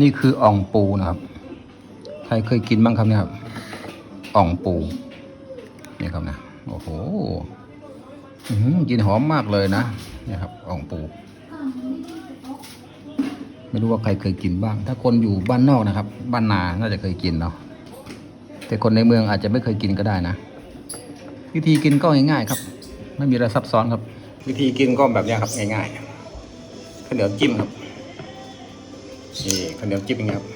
นี่คืออ่องปูนะครับ ใครเคยกินบ้างครับเนี่ยครับอ่องปูนี่ครับนะโอ้โหอื้อหือกลินหอมมากเลยนะเนี่ยครับอ่องปู ไม่รู้ว่าใครเคยกินบ้าง ถ้าคนอยู่บ้านนอกนะครับ บ้านนาน่าจะเคยกินเนาะแต่คนในเมืองอาจจะไม่เคยกินก็ได้นะ วิธีกินก็ง่ายๆครับ ไม่มีอะไรซับซ้อนครับ วิธีกินก็แบบนี้ครับง่ายๆข้าวเหนียวจิ้มครับ นี่ข้าวเหนียวจิ้มอย่างเงี้ยครับ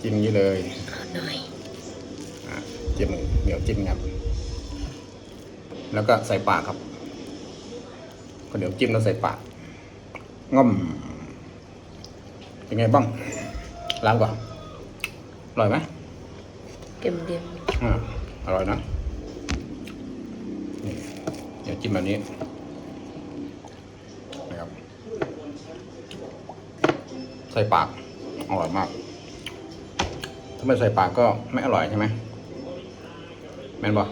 จิ้มอย่างนี้เลยหน่อยอะจิ้มเหนียวจิ้มครับ แล้วก็ใส่ปากครับข้าวเหนียวจิ้มแล้วใส่ปากง่อมเป็นไงบ้างล้างก่อนอร่อยไหมเก็มเดียมอ่าอร่อยนะนี่เดี๋ยวจิ้มแบบนี้นะครับ ใส่ปากอร่อยมาก ถ้าไม่ใส่ปากก็ไม่อร่อยใช่ไหมแม่นบอ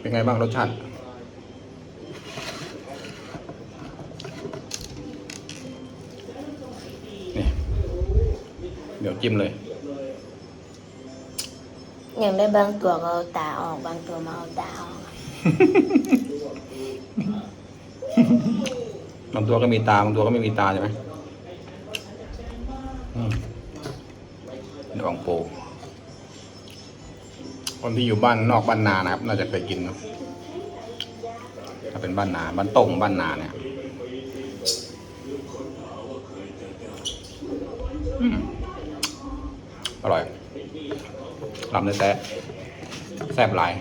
เป็นไงบ้างรสชาตินี่เดี๋ยวจิ้มเลยอย่างได้บางตัวก็เอาตาออกบางตัวมาเอาตาออก บางตัวก็มีตาบางตัวก็ไม่มีตาใช่ไหมอืมนี่ของโปคนที่อยู่บ้านนอกบ้านนานะครับ น่าจะเคยกินเนาะถ้าเป็นบ้านนาบ้านตรงบ้านนาเนี่ยอืมอร่อยลำเนื้อแท้แซ่บหลาย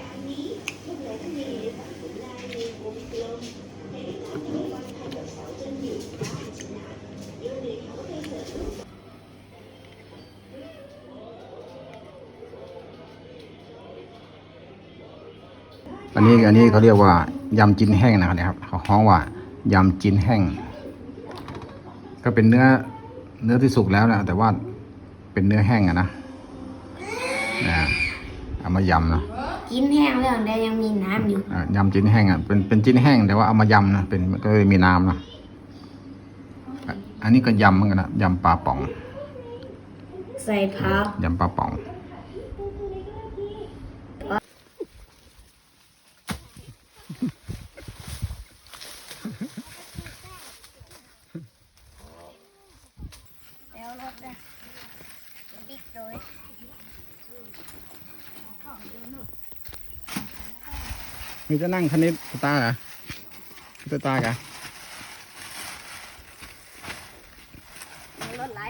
อันนี้อันนี้เขาเรียกว่ายำจินแห้งนะครับเนี่ยครับเขาฮ้องว่ายำจินแห้ง ก็เป็นเนื้อเนื้อที่สุกแล้วนะแต่ว่าเป็นเนื้อแห้งอะนะนะเอามายำนะกินแห้งแล้วได้ยังมีน้ำอยู่อะยำจินแห้งอะเป็นเป็นจินแห้งแต่ว่าเอามายำนะเป็นก็เลยมีน้ำนะอะอันนี้ก็ยำเหมือนกันนะยำปลาป่อง ใส่พักยำปลาป่อง แล้วรถนะบิ๊กโดยมีจะนั่งคันนี้สตาร์เหรอสตาร์กะรถไหล